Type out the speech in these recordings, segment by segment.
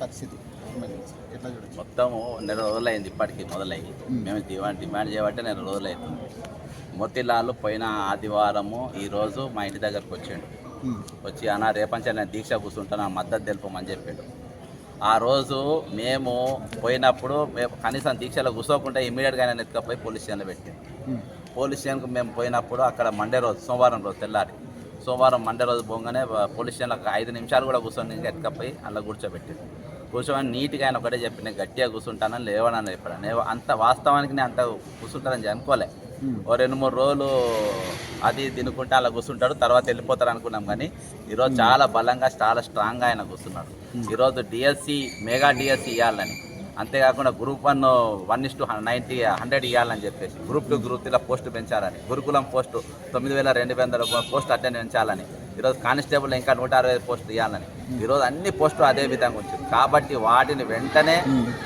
పరిస్థితి? ఎమ్మెల్యేస్ ఎట్లా చూడొచ్చు? మొత్తము నెల రోజులైంది ఇప్పటికి మొదలయ్యి. మేము. డిమాండ్ డిమాండ్ చేయబట్టే నెల రోజులైతుంది. మోతిలాల్ పోయిన ఆదివారము ఈరోజు మా ఇంటి దగ్గరకు వచ్చిండు. వచ్చి అన్న రేపంచి నేను దీక్ష కూర్చుంటాను మద్దతు తెలుపమని చెప్పాడు. ఆ రోజు మేము పోయినప్పుడు మేము కనీసం దీక్షలో కూర్చోకుండా ఇమీడియట్గా ఆయన ఎత్తుకపోయి పోలీస్ స్టేషన్లో పెట్టింది ఉమ్. పోలీస్ స్టేషన్కి మేము పోయినప్పుడు అక్కడ మండే రోజు సోమవారం రోజు తెల్లారి. సోమవారం మండే రోజు పోగానే పోలీస్ స్టేషన్లో ఐదు నిమిషాలు కూడా కూర్చొని ఎత్తుకపోయి అలా కూర్చోబెట్టింది కూర్చోమని నీట్గా ఆయన ఒకటే చెప్పి నేను గట్టిగా కూర్చుంటానని లేవనని చెప్పాను నేను అంత వాస్తవానికి నేను అంత కూర్చుంటానని అనుకోలే. ఓ రెండు మూడు రోజులు అది తినుకుంటే అలా కూర్చుంటాడు తర్వాత వెళ్ళిపోతారు అనుకున్నాం కానీ ఈరోజు చాలా బలంగా చాలా స్ట్రాంగ్గా ఆయన కూర్చున్నాడు. ఈరోజు డిఎస్సి మెగా డిఎస్సి ఇవ్వాలని అంతేకాకుండా group one one is to ninety hundred ఇవ్వాలని చెప్పేసి గ్రూప్ టూ గ్రూప్ త్రీలో పోస్టు పెంచాలని గురుకులం పోస్టు తొమ్మిది వేల రెండు వందల పోస్టు అటెండ్ పెంచాలని ఈరోజు కానిస్టేబుల్ ఇంకా నూట అరవై ఐదు పోస్టులు ఇవ్వాలని ఈరోజు అన్ని పోస్టులు అదే విధంగా వచ్చింది. కాబట్టి వాటిని వెంటనే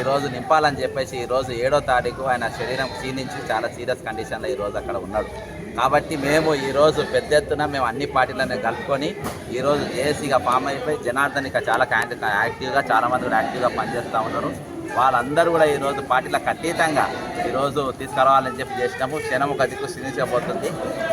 ఈరోజు నింపాలని చెప్పేసి ఈరోజు ఏడో తారీఖు ఆయన శరీరం క్షీణించి చాలా సీరియస్ కండిషన్లో ఈరోజు అక్కడ ఉన్నాడు. కాబట్టి మేము ఈరోజు పెద్ద ఎత్తున మేము అన్ని పార్టీలను కలుపుకొని ఈరోజు ఏసీగా ఫామ్ అయిపోయి జనార్దన్ ఇక చాలా యాక్టివ్గా చాలా మంది కూడా యాక్టివ్గా పనిచేస్తూ ఉన్నారు. వాళ్ళందరూ కూడా ఈరోజు పార్టీలకు అతీతంగా ఈరోజు తీసుకురావాలని చెప్పి చేసినాము క్షణం ఒక దిక్కు క్షీణించబోతుంది.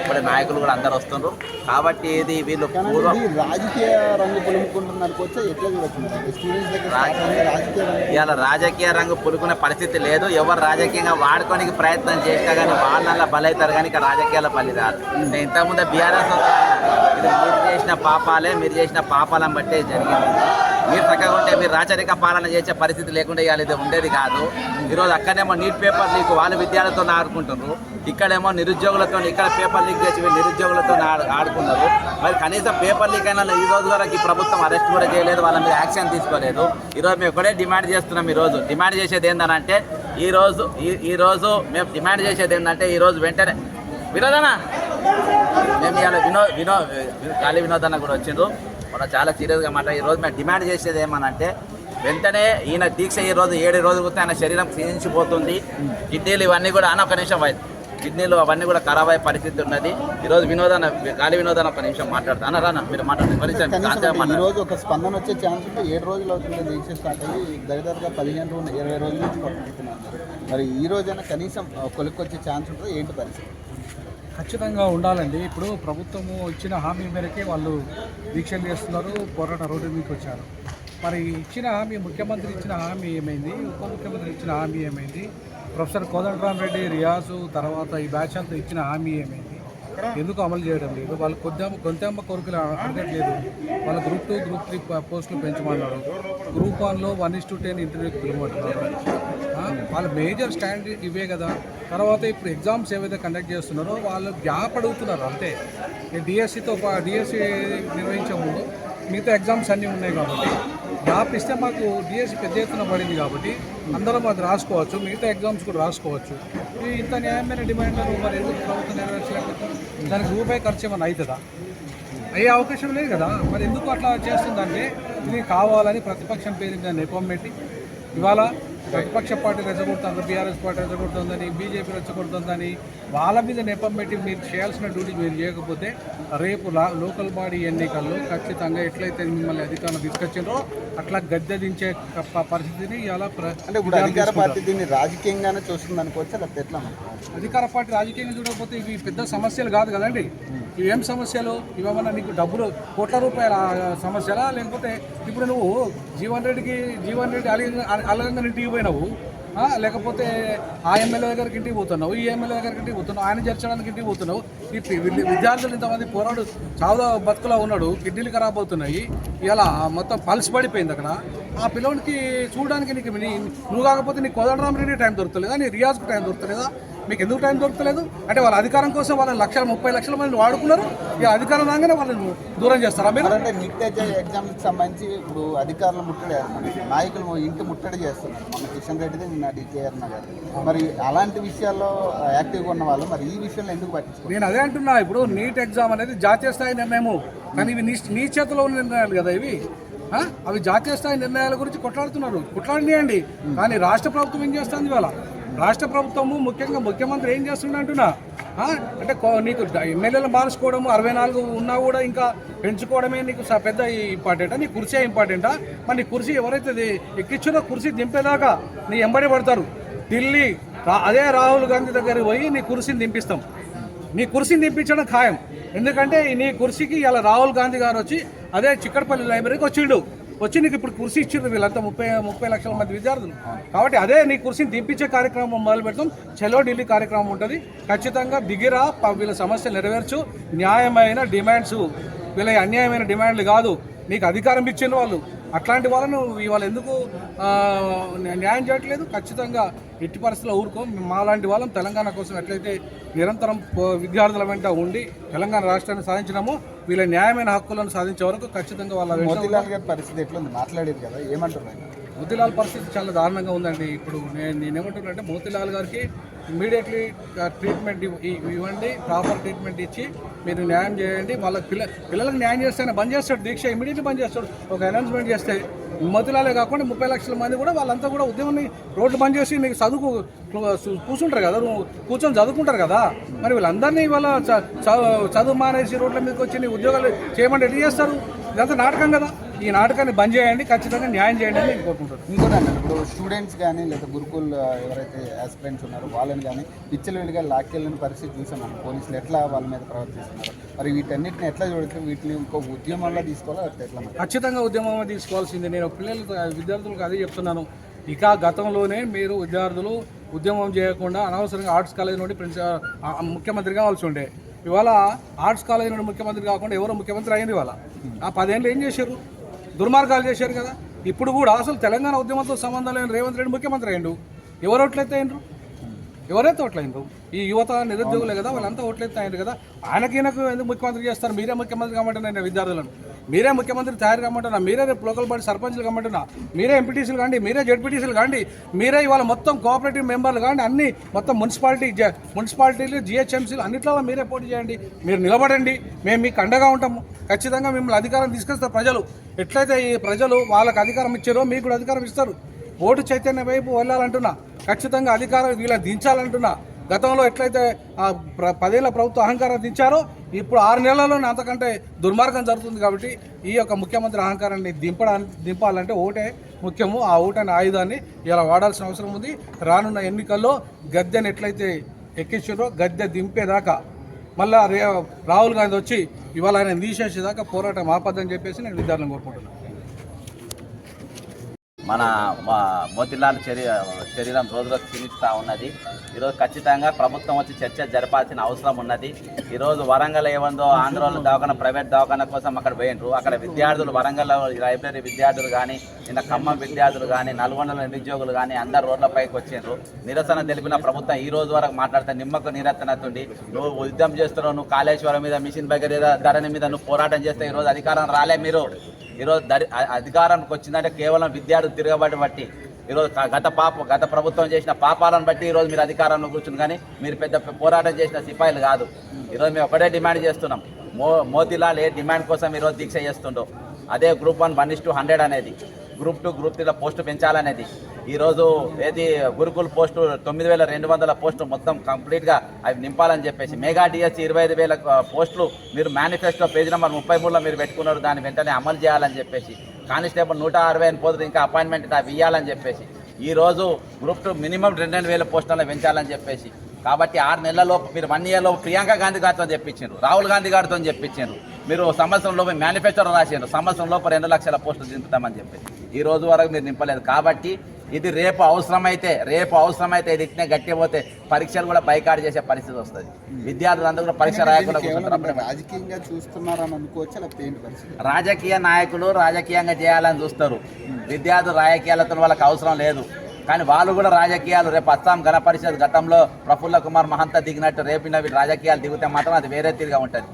ఇప్పుడు నాయకులు కూడా అందరు వస్తున్నారు కాబట్టి ఇది వీళ్ళు పూర్వం రాజకీయ రంగు పులుముకుంటున్నారు అయింది రాజకీయ రంగు ఇవాళ రాజకీయ రంగు పులుకునే పరిస్థితి లేదు. ఎవరు రాజకీయంగా వాడుకోనికి ప్రయత్నం చేసినా కానీ వాళ్ళ బలవుతారు కానీ ఇక రాజకీయాల బలి రాదు. నేను ఇంతకుముందే బీఆర్ఎస్ ఇది మీరు చేసిన పాపాలే మీరు చేసిన పాపాలను బట్టే జరిగింది. మీరు చక్కగా ఉంటే మీరు రాచరిక పాలన చేసే పరిస్థితి లేకుండా ఇవాళ ఇది ఉండేది కాదు. ఈరోజు అక్కడేమో నీట్ పేపర్ లీక్ వాళ్ళు విద్యార్థులతో ఆడుకుంటున్నారు. ఇక్కడేమో నిరుద్యోగులతో ఇక్కడ పేపర్ లీక్ చేసి వీళ్ళు నిరుద్యోగులతో ఆడుకున్నారు. మరి కనీసం పేపర్ లీక్ అయినా ఈ రోజు వరకు ఈ ప్రభుత్వం అరెస్ట్ కూడా చేయలేదు వాళ్ళ మీద యాక్షన్ తీసుకోలేదు. ఈరోజు మేము ఒకటే డిమాండ్ చేస్తున్నాం ఈరోజు. డిమాండ్ చేసేది ఏంటంటే ఈ ఈరోజు మేము డిమాండ్ చేసేది ఏంటంటే ఈరోజు వెంటనే వినోదనా? మేము ఇవాళ వినో వినో గాలి వినోద్ కూడా వచ్చిండ్రు. మన చాలా సీరియస్గా మాట. ఈ రోజు మేము డిమాండ్ చేసేది ఏమనంటే వెంటనే ఈయన దీక్ష ఈ రోజు ఏడు రోజులు కూర్చొని ఆయన శరీరం క్షీణించిపోతుంది. కిడ్నీలు ఇవన్నీ కూడా అన్న ఒక నిమిషం కిడ్నీలు అవన్నీ కూడా ఖరాబ్ అయ్యే పరిస్థితి ఉన్నది. ఈరోజు వినోదన గాలి వినోదన ఒక నిమిషం మాట్లాడతా. అన్న రానా మీరు మాట్లాడండి. కొంచెం కనీసం కాంతిగా అంటే ఈ మాట్లాడండి. రోజు ఒక స్పందన వచ్చే ఛాన్స్ ఉంటే ఏడు రోజులు అవుతుంది దీక్ష స్టార్ట్ అయ్యి దగ్గరగా పదిహేను రోజులు ఇరవై రోజుల నుంచి మరి ఈ రోజైనా కనీసం కొలుక్కొచ్చే ఛాన్స్ ఉంటుంది? ఏంటి పరిస్థితి? ఖచ్చితంగా ఉండాలండి. ఇప్పుడు ప్రభుత్వము ఇచ్చిన హామీ మేరకే వాళ్ళు దీక్షలు చేస్తున్నారు. పోరాట రోడ్డు మీకు వచ్చారు. మరి ఇచ్చిన హామీ ముఖ్యమంత్రి ఇచ్చిన హామీ ఏమైంది? ఉప ముఖ్యమంత్రి ఇచ్చిన హామీ ఏమైంది? ప్రొఫెసర్ కోదండరామరెడ్డి రియాజు తర్వాత ఈ బ్యాచ్ అంతా ఇచ్చిన హామీ ఏమైంది? ఎందుకు అమలు చేయడం లేదు? వాళ్ళు కొద్దిమ్మ కొంతమ్మ కోరికలు అడగట్లేదు. వాళ్ళ గ్రూప్ టూ గ్రూప్ త్రీ పోస్టులు పెంచమన్నారు. గ్రూప్ వన్లో వన్ ఇస్ టు టెన్ ఇంటర్వ్యూకి పిలవమంటున్నారు. వాళ్ళ మేజర్ స్టాండ్ ఇవే కదా. తర్వాత ఇప్పుడు ఎగ్జామ్స్ ఏవైతే కండక్ట్ చేస్తున్నారో వాళ్ళు గ్యాప్ అడుగుతున్నారు. అంతే. డిఎస్సితో డిఎస్సి నిర్వహించే ముందు మిగతా ఎగ్జామ్స్ అన్నీ ఉన్నాయి కాబట్టి గ్యాప్ ఇస్తే మాకు డిఎస్సి పెద్ద ఎత్తున పడింది కాబట్టి అందరం అది రాసుకోవచ్చు. మిగతా ఎగ్జామ్స్ కూడా రాసుకోవచ్చు. ఇంత న్యాయమైన డిమాండ్ మరి ఎందుకు ప్రభుత్వం నెరవేర్చలేకపోతే? దానికి రూపాయి ఖర్చు ఏమైనా అవుతుందా? అయ్యే అవకాశం లేదు కదా. మరి ఎందుకు అట్లా చేస్తుందంటే ఇది కావాలని ప్రతిపక్షం పేరు మీద నెపం పెట్టి ఇవాళ ప్రతిపక్ష పార్టీ రెచ్చగొడుతుంది బీఆర్ఎస్ పార్టీ రెచ్చగొడుతుందని బీజేపీ రెచ్చగొడుతుందని వాళ్ళ మీద నెపం పెట్టి మీరు చేయాల్సిన డ్యూటీ మీరు చేయకపోతే రేపు లోకల్ బాడీ ఎన్నికల్లో ఖచ్చితంగా ఎట్లయితే మిమ్మల్ని అధికారులు తీసుకొచ్చిండ్రో అట్లా గద్దె దించే పరిస్థితిని ఇలా ప్ర- అంటే ఇప్పుడు అధికార పార్టీ దీన్ని రాజకీయంగానే చూస్తుంది అనుకోవచ్చు? అధికార పార్టీ రాజకీయంగా చూడకపోతే ఇవి పెద్ద సమస్యలు కాదు కదండి. ఏం సమస్యలు? ఇవేమన్నా నీకు డబ్బులు కోట్ల రూపాయల సమస్యలా? లేకపోతే ఇప్పుడు నువ్వు జీవన్ రెడ్డికి జీవన్ రెడ్డి అలగంగా అలగంగా ఇంటికి పోయినావు. లేకపోతే ఆ ఎమ్మెల్యే దగ్గరికి ఇంటికి పోతున్నావు ఈ ఎమ్మెల్యే దగ్గరికి ఇంటికి పోతున్నావు ఆయన చేర్చడానికి ఇంటికి పోతున్నావు. ఈ విద్యార్థులు ఇంతమంది పోరాడు చావుదా బతుకులా ఉన్నాడు కిడ్నీలు ఖరాబ్ అవుతున్నాయి. ఇలా మొత్తం పల్స్ పడిపోయింది అక్కడ. ఆ పిల్లవాడికి చూడడానికి నీకు నువ్వు కాకపోతే నీకు కోదండరామరెడ్డి టైం దొరుకుతలేదా నీ రియాజ్కి టైం దొరుకుతలేదా మీకు ఎందుకు టైం దొరుకుతలేదు అంటే వాళ్ళ అధికారం కోసం వాళ్ళ లక్షల ముప్పై లక్షల మంది వాడుకున్నారు. ఇక అధికారం రాగానే వాళ్ళని దూరం చేస్తారా మీరు? అంటే నీట్ ఎగ్జామ్కి సంబంధించి ఇప్పుడు అధికారులు ముట్టడి చేస్తున్నారు నాయకులు ఇంటి ముట్టడి చేస్తున్నారు. మన కిషన్ రెడ్డిది నిన్న డికేఆర్ గారు మరి అలాంటి విషయాల్లో యాక్టివ్గా ఉన్న వాళ్ళు మరి ఈ విషయంలో ఎందుకు పట్టించుకోవాలి నేను అదే అంటున్నా. ఇప్పుడు నీట్ ఎగ్జామ్ అనేది జాతీయ స్థాయి నిర్ణయము. కానీ ఇవి నీ నీ చేతిలో ఉన్న నిర్ణయాలు కదా ఇవి? అవి జాతీయ స్థాయి నిర్ణయాల గురించి కొట్లాడుతున్నారు. కొట్లాడినాయండి. కానీ రాష్ట్ర ప్రభుత్వం ఏం చేస్తుంది ఇవాళ? రాష్ట్ర ప్రభుత్వము ముఖ్యంగా ముఖ్యమంత్రి ఏం చేస్తుండ అంటున్నా? అంటే కో- నీకు ఎమ్మెల్యేలు మార్చుకోవడము అరవై నాలుగు ఉన్నా కూడా ఇంకా పెంచుకోవడమే నీకు పెద్ద ఇంపార్టెంటా? నీ కుర్చీ ఇంపార్టెంటా? మరి నీ కుర్చీ ఎవరైతే ది- కుర్చీ దింపేదాకా నీ ఎంబడి పడతారు. ఢిల్లీ రా- అదే రాహుల్ గాంధీ దగ్గరికి పోయి నీ కుర్చీని దింపిస్తాం. నీ కుర్చీని దింపించడం ఖాయం. ఎందుకంటే నీ కుర్చీకి ఇలా రాహుల్ గాంధీ గారు వచ్చి అదే చిక్కడపల్లి లైబ్రరీకి వచ్చిండు. వచ్చి నీకు ఇప్పుడు కృషి ఇచ్చిండ్రు వీళ్ళంతా ముప్పై ముప్పై లక్షల మంది విద్యార్థులు. కాబట్టి అదే నీ కుర్చీని దింపించే కార్యక్రమం మొదలు పెడతాం. చలో ఢిల్లీ కార్యక్రమం ఉంటుంది. ఖచ్చితంగా దిగిరా వీళ్ళ సమస్యలు నెరవేర్చు. న్యాయమైన డిమాండ్స్ వీళ్ళ అన్యాయమైన డిమాండ్లు కాదు. నీకు అధికారం ఇచ్చిన వాళ్ళు. అట్లాంటి వాళ్ళను ఇవాళ ఎందుకు న్యాయం చేయట్లేదు? ఖచ్చితంగా ఎట్టి పరిస్థితుల్లో ఊరుకో. మాలాంటి వాళ్ళం తెలంగాణ కోసం ఎట్లయితే నిరంతరం విద్యార్థుల వెంట ఉండి తెలంగాణ రాష్ట్రాన్ని సాధించినామో వీళ్ళ న్యాయమైన హక్కులను సాధించే వరకు ఖచ్చితంగా వాళ్ళ పరిస్థితి ఎట్లుంది? మాట్లాడేది కదా ఏమంటున్నారు మోతిలాల్ పరిస్థితి చాలా దారుణంగా ఉందండి. ఇప్పుడు నేను నేనేమంటున్నానంటే మోతిలాల్ గారికి ఇమీడియట్లీ ట్రీట్మెంట్ ఇవ్వండి ప్రాపర్ ట్రీట్మెంట్ ఇచ్చి మీరు న్యాయం చేయండి. వాళ్ళ పిల్ల పిల్లలకు న్యాయం చేస్తేనే బంద్ చేస్తాడు దీక్ష ఇమీడియట్లీ బంద్ చేస్తాడు. ఒక అనౌన్స్మెంట్ చేస్తే మోతిలాలే కాకుండా ముప్పై లక్షల మంది కూడా వాళ్ళంతా కూడా ఉద్యమాన్ని రోడ్లు బంద్ చేసి నీకు చదువుకు కూర్చుంటారు కదా కూర్చొని చదువుకుంటారు కదా. మరి వీళ్ళందరినీ ఇవాళ చ- చదువు మానేసి రోడ్ల మీదకి వచ్చి నీ ఉద్యోగాలు చేయమంటే ఎట్లా చేస్తారు? ఇదంతా నాటకం కదా. ఈ నాటకాన్ని బంద్ చేయండి ఖచ్చితంగా న్యాయం చేయండి అని నేను కోరుకుంటాను ఇంకోటి అన్నారు ఇప్పుడు స్టూడెంట్స్ కానీ లేదా గురుకుల్ ఎవరైతే ఆస్పిరెంట్స్ ఉన్నారో వాళ్ళని కానీ విచ్చలవిడిగా లాక్కెళ్ళిన పరిస్థితి చూసాం మనం. పోలీసులు ఎట్లా వాళ్ళ మీద ప్రవర్తిస్తున్నారు? మరి వీటన్నిటిని ఎట్లా చూడచ్చు వీటిని ఇంకో ఉద్యమంలో తీసుకోవాలా ఎట్లా? ఖచ్చితంగా ఉద్యమం తీసుకోవాల్సిందే. నేను పిల్లలు విద్యార్థులకు అదే చెప్తున్నాను. ఇక గతంలోనే మీరు విద్యార్థులు ఉద్యమం చేయకుండా అనవసరంగా ఆర్ట్స్ కాలేజ్ నుండి ప్రిన్సిపల్ ముఖ్యమంత్రి కావాల్సి ఉండే. ఇవాళ ఆర్ట్స్ కాలేజ్ నుండి ముఖ్యమంత్రి కాకుండా ఎవరో ముఖ్యమంత్రి అయింది ఇవాళ. ఆ పదేళ్ళు ఏం చేశారు? దుర్మార్గాలు చేశారు కదా. ఇప్పుడు కూడా అసలు తెలంగాణ ఉద్యమంతో సంబంధం లేని రేవంత్ రెడ్డి ముఖ్యమంత్రి అయ్యిండు. ఎవరు ఓట్లయితే అయ్యిండ్రు ఎవరైతే ఓట్లైందో ఈ యువత నిరుద్యోగులే కదా వాళ్ళంతా ఓట్లయితే అయ్యారు కదా. ఆయనకి ఎందుకు ముఖ్యమంత్రి చేస్తారు? మీరే ముఖ్యమంత్రి కమ్మంటున్నారు విద్యార్థులను. మీరే ముఖ్యమంత్రి తయారు కమ్మంటున్నా మీరే రేపు లోకల్ బాడీ సర్పంచ్లు కమ్మంటున్నా మీరే ఎంపీటీసీలు కాండి మీరే జడ్పీటీసీలు కాండి మీరే ఇవాళ మొత్తం కోఆపరేటివ్ మెంబర్లు కాండి అన్ని మొత్తం మున్సిపాలిటీ మున్సిపాలిటీలు జిహెచ్ఎంసీలు అన్నిట్లో మీరే పోటీ చేయండి. మీరు నిలబడండి. మేము మీకు అండగా ఉంటాము. ఖచ్చితంగా మిమ్మల్ని అధికారం తీసుకొస్తారు ప్రజలు. ఎట్లయితే ఈ ప్రజలు వాళ్ళకి అధికారం ఇచ్చారో మీకు కూడా అధికారం ఇస్తారు. ఓటు చైతన్య వైపు వెళ్ళాలంటున్నా ఖచ్చితంగా అధికారం వీళ్ళని దించాలంటున్నా గతంలో ఎట్లయితే ఆ పదేళ్ళ ప్రభుత్వ అహంకారం దించారో ఇప్పుడు ఆరు నెలల్లోనే అంతకంటే దుర్మార్గం జరుగుతుంది కాబట్టి ఈ యొక్క ముఖ్యమంత్రి అహంకారాన్ని దింపడానికి దింపాలంటే ఓటే ముఖ్యము. ఆ ఓటు ఆయుధాన్ని ఇలా వాడాల్సిన అవసరం ఉంది. రానున్న ఎన్నికల్లో గద్దెని ఎట్లయితే ఎక్కించారో గద్దె దింపేదాకా మళ్ళా రాహుల్ గాంధీ వచ్చి ఇవాళ ఆయన తీసేసేదాకా పోరాటం ఆపద్దని చెప్పేసి నేను విద్యార్థులను కోరుకుంటున్నాను మన మోతిలాల్ శరీ శరీరం రోజులో క్షీణిస్తూ ఉన్నది. ఈరోజు ఖచ్చితంగా ప్రభుత్వం వచ్చి చర్చ జరపాల్సిన అవసరం ఉన్నది. ఈరోజు వరంగల్ ఏముందో ఆంధ్రలో దవాఖాన ప్రైవేట్ దవాఖాన కోసం అక్కడ పోయిండ్రు అక్కడ విద్యార్థులు వరంగల్ లైబ్రరీ విద్యార్థులు కానీ నిన్న ఖమ్మం విద్యార్థులు కానీ నల్గొండలో నిరుద్యోగులు కానీ అందరు రోడ్లపైకి వచ్చిండ్రు నిరసన తెలిపిన ప్రభుత్వం ఈ రోజు వరకు మాట్లాడితే నిమ్మకు నీరెత్తనట్టుండి నువ్వు ఉద్యమం చేస్తున్నావు నువ్వు కాళేశ్వరం మీద మిషన్ భగీరథ ధరణి మీద నువ్వు పోరాటం చేస్తే ఈరోజు అధికారం రాలే మీరు. ఈరోజు దరి అధికారానికి వచ్చిందంటే కేవలం విద్యార్థులు తిరగబడి బట్టి. ఈరోజు గత పాప గత ప్రభుత్వం చేసిన పాపాలను బట్టి ఈరోజు మీరు అధికారంలో కూర్చుని కానీ మీరు పెద్ద పోరాటం చేసిన సిపాయిలు కాదు. ఈరోజు మేము ఒకటే డిమాండ్ చేస్తున్నాం. మో మోతీలాల్ ఏ డిమాండ్ కోసం ఈరోజు దీక్ష చేస్తుండో. అదే group one one is to hundred అనేది. గ్రూప్ టూ గ్రూప్ త్రీలో పోస్టు పెంచాలనేది. ఈరోజు ఏది గురుకుల్ పోస్టు తొమ్మిది వేల రెండు వందల పోస్టు మొత్తం కంప్లీట్గా అవి నింపాలని చెప్పేసి మెగా డిఎస్సి ఇరవై ఐదు వేల పోస్టులు మీరు మేనిఫెస్టో పేజ్ నెంబర్ ముప్పై మూడులో మీరు పెట్టుకున్నారు. దాన్ని వెంటనే అమలు చేయాలని చెప్పేసి కానిస్టేబుల్ నూట అరవై అని పోతులు ఇంకా అపాయింట్మెంట్ అవి ఇవ్వాలని చెప్పేసి ఈ రోజు గ్రూప్ టూ మినిమం రెండు రెండు వేల పోస్టులను పెంచాలని చెప్పేసి కాబట్టి ఆరు నెలల్లో మీరు వన్ ఇయర్లో ప్రియాంక గాంధీ గారితో చెప్పించారు రాహుల్ గాంధీ గారితో చెప్పించారు మీరు సంవత్సరంలో మేనిఫెస్టో రాసారు సంవత్సరంలో రెండు లక్షల పోస్టులు దింపుతామని చెప్పి ఈ రోజు వరకు మీరు నింపలేదు కాబట్టి ఇది రేపు అవసరమైతే రేపు అవసరమైతే ఇది ఇట్నే గట్టి పోతే పరీక్షలు కూడా బైకాట్ చేసే పరిస్థితి వస్తుంది. విద్యార్థులందరూ కూడా పరీక్ష రాయకుండా రాజకీయంగా చూస్తున్నారని అనుకోవచ్చా? రాజకీయ నాయకులు రాజకీయంగా చేయాలని చూస్తారు. విద్యార్థులు రాజకీయాలతో వాళ్ళకి అవసరం లేదు. కానీ వాళ్ళు కూడా రాజకీయాలు రేపు అస్సాం గణ పరిషత్ గతంలో ప్రఫుల్ల కుమార్ మహంత దిగినట్టు రేపు రాజకీయాలు దిగితే మాత్రం అది వేరే తీరుగా ఉంటుంది.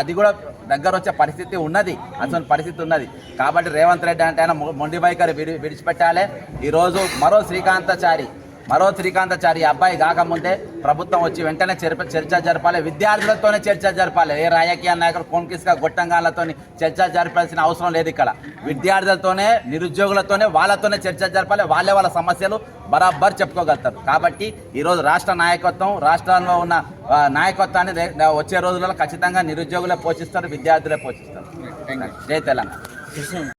అది కూడా దగ్గర వచ్చే పరిస్థితి ఉన్నది. అసలు పరిస్థితి ఉన్నది. కాబట్టి రేవంత్ రెడ్డి అంటే ఆయన మొండిబైకర్ విడి విడిచిపెట్టాలి. ఈరోజు మరో శ్రీకాంతాచారి మరో శ్రీకాంతాచారి అబ్బాయి కాకముందే ప్రభుత్వం వచ్చి వెంటనే చర్చ చర్చ జరపాలి. విద్యార్థులతోనే చర్చ జరపాలి. ఏ రాజకీయ నాయకులు కోన్కిస్గా గొట్టంగాలతో చర్చ జరపాల్సిన అవసరం లేదు ఇక్కడ. విద్యార్థులతోనే నిరుద్యోగులతోనే వాళ్ళతోనే చర్చ జరపాలి. వాళ్ళే వాళ్ళ సమస్యలు బరాబర్ చెప్పుకోగలుగుతారు. కాబట్టి ఈరోజు రాష్ట్ర నాయకత్వం రాష్ట్రంలో ఉన్న నాయకత్వాన్ని వచ్చే రోజులలో ఖచ్చితంగా నిరుద్యోగులే పోషిస్తారు విద్యార్థులే పోషిస్తారు. జై తెలంగాణ.